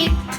keep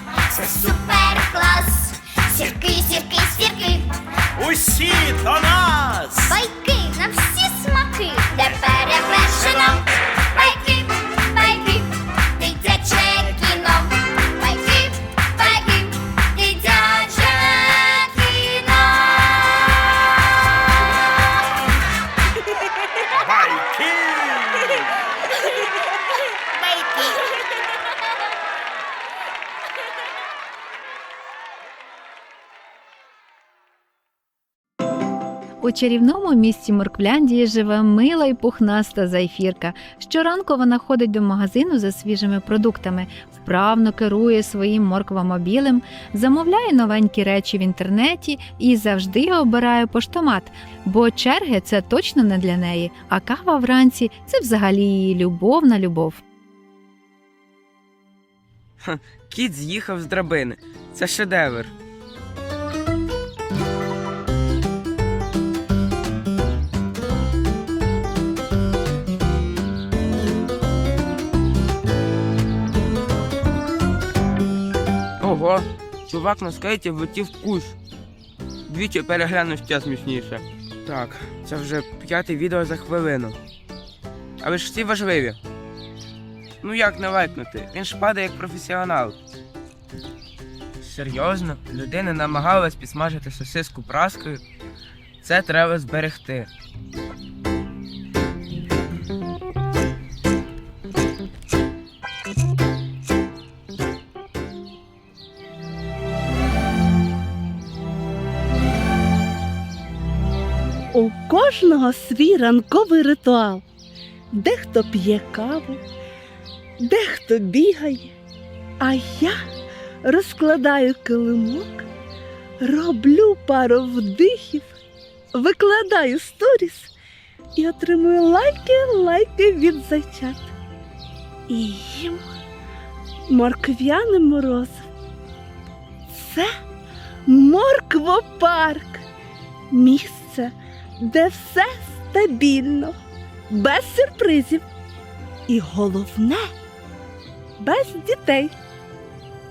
У чарівному місті Морквляндії живе мила й пухнаста зайфірка. Щоранку вона ходить до магазину за свіжими продуктами, вправно керує своїм морквомобілем, замовляє новенькі речі в інтернеті і завжди обирає поштомат, бо черги це точно не для неї, а кава вранці це взагалі її любовна любов. Кіт з'їхав з драбини. Це шедевр. Ого, чувак на скейті влетів кущ. Двічі перегляну ще смішніше. Так, це вже п'яте відео за хвилину. Але ж всі важливі. Ну як не лайкнути? Він ж падає як професіонал. Серйозно? Людина намагалась підсмажити сосиску праскою. Це треба зберегти. У кожного свій ранковий ритуал. Дехто п'є каву, дехто бігає, а я розкладаю килимок, роблю пару вдихів, викладаю сторіс і отримую лайки, лайки від зайчат. І їм морквяне морозиво. Це морквопарк. Місце, де все стабільно, без сюрпризів. І головне без дітей.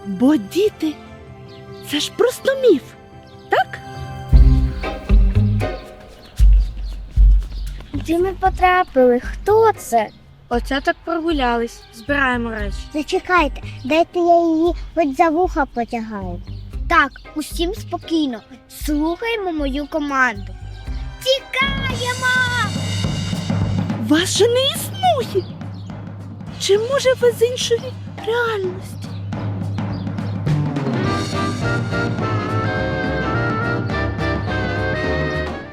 Бо діти це ж просто міф, так? Де ми потрапили? Хто це? Оце так прогулялись. Збираємо речі. Зачекайте, дайте я її хоч за вуха потягаю. Так, усім спокійно. Слухаємо мою команду. Тікаємо! Вас же не існує. Чи може ви з іншої реальності?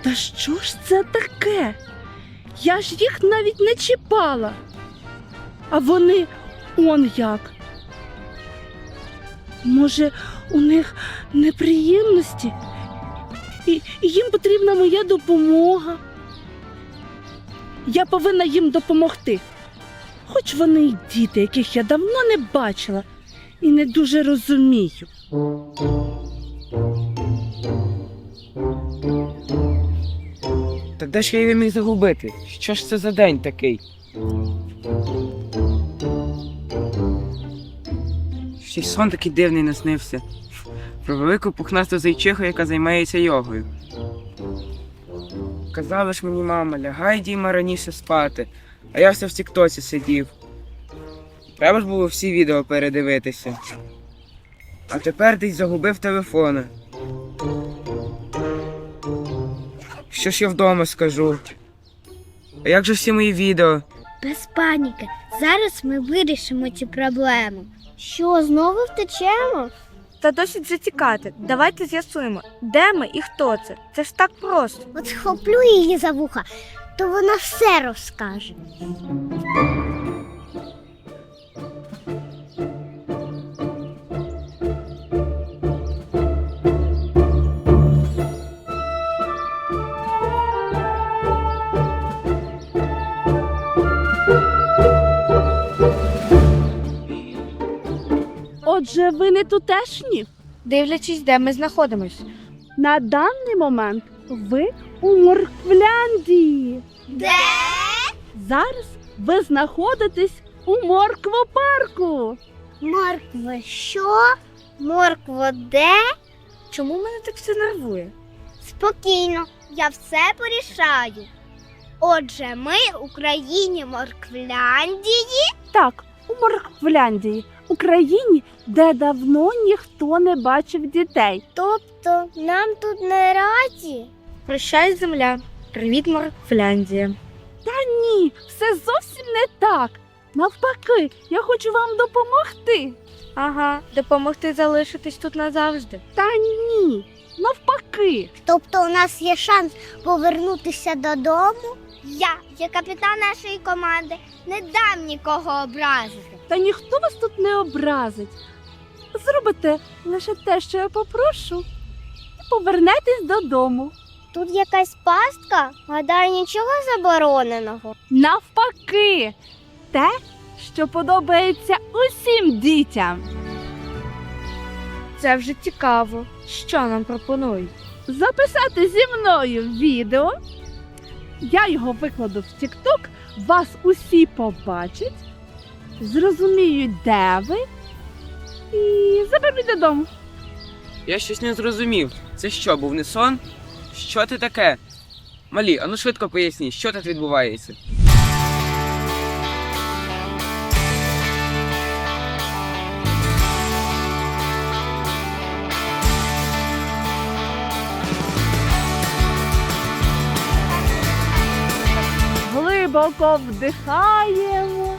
Та що ж це таке? Я ж їх навіть не чіпала. А вони он як. Може, у них неприємності? І, їм потрібна моя допомога. Я повинна їм допомогти. Хоч вони й діти, яких я давно не бачила і не дуже розумію. Та де ж я її міг загубити? Що ж це за день такий? Ще сон такий дивний наснився. Про велику пухнасту зайчиху, яка займається йогою. Казала ж мені мама, лягай Діма раніше спати, а я все в тіктоці сидів. Треба ж було всі відео передивитися. А тепер десь загубив телефона. Що ж я вдома скажу? А як же всі мої відео? Без паніки. Зараз ми вирішимо цю проблему. Що, знову втечемо? Та досить затікати. Давайте з'ясуємо, де ми і хто це. Це ж так просто. От схоплю її за вуха, то вона все розкаже. Отже, ви не тутешні. Дивлячись, де ми знаходимось. На даний момент ви у Морквляндії. Де? Зараз ви знаходитесь у морквопарку. Морква що? Морква де? Чому мене так все нервує? Спокійно, я все порішаю. Отже, ми у країні Морквляндії. Так, у Морквляндії, Україні, де давно ніхто не бачив дітей. Тобто нам тут не раді. Прощай, земля. Привіт, Морквляндія. Ні, все зовсім не так. Навпаки, я хочу вам допомогти. Ага, допомогти залишитись тут назавжди. Та ні, навпаки. Тобто у нас є шанс повернутися додому. Я, як капітан нашої команди, не дам нікого образити. Та ніхто вас тут не образить. Зробите лише те, що я попрошу, і повернетесь додому. Тут якась пастка, гадаю, нічого забороненого. Навпаки, те, що подобається усім дітям. Це вже цікаво. Що нам пропонують? Записати зі мною відео. Я його викладу в TikTok, вас усі побачать, зрозуміють, де ви, і заберуть додому. Я щось не зрозумів. Це що, був не сон? Що ти таке? Малі, ану швидко поясні, що тут відбувається. Глибоко вдихаємо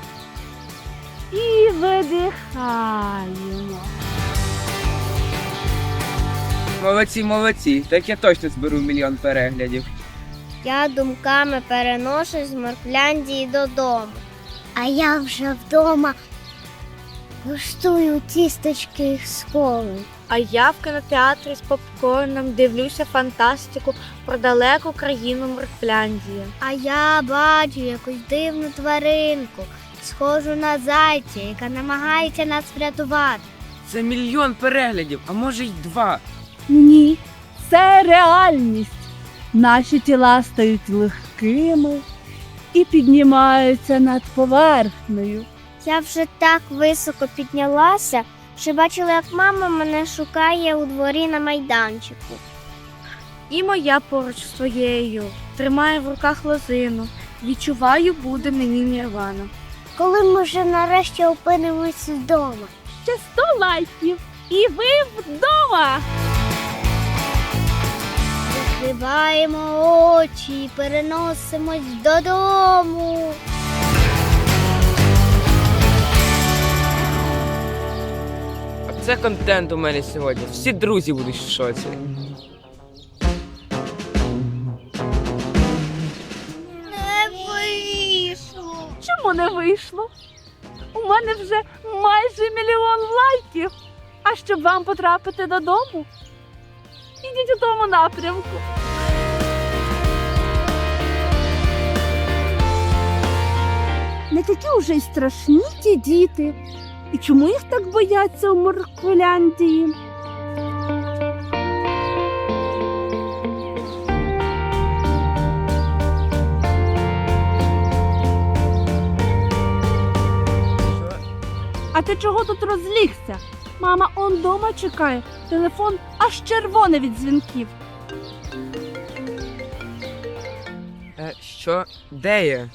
і видихаємо. Молодці, молодці. Так я точно зберу мільйон переглядів. Я думками переношусь з Моркляндії додому. А я вже вдома куштую тісточки з коли. А я в кінотеатрі з попкорном дивлюся фантастику про далеку країну Морквляндії. А я бачу якусь дивну тваринку, схожу на зайця, яка намагається нас врятувати. Це мільйон переглядів, а може й два. Ні, це реальність. Наші тіла стають легкими і піднімаються над поверхнею. Я вже так високо піднялася, що бачила, як мама мене шукає у дворі на майданчику. І моя поруч з своєю тримає в руках лозину. Відчуваю, буде мені нірвана. Коли ми вже нарешті опинимось вдома. Ще 100 лайків, і ви вдома! Закриваємо очі і переносимось додому. Це контент у мене сьогодні. Всі друзі будуть в шоці. Не вийшло. Чому не вийшло? У мене вже майже мільйон лайків. А щоб вам потрапити додому, ідіть у тому напрямку. Не такі вже й страшні ті діти. І чому їх так бояться у Морквіляндії? А ти чого тут розлігся? Мама он дома чекає. Телефон аж червоний від дзвінків. Е, що? Де я?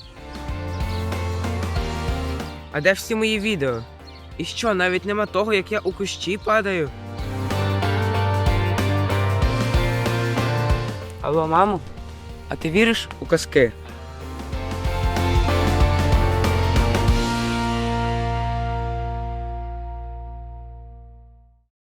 А де всі мої відео? І що, навіть нема того, як я у кущі падаю? Алло, мамо? А ти віриш у казки?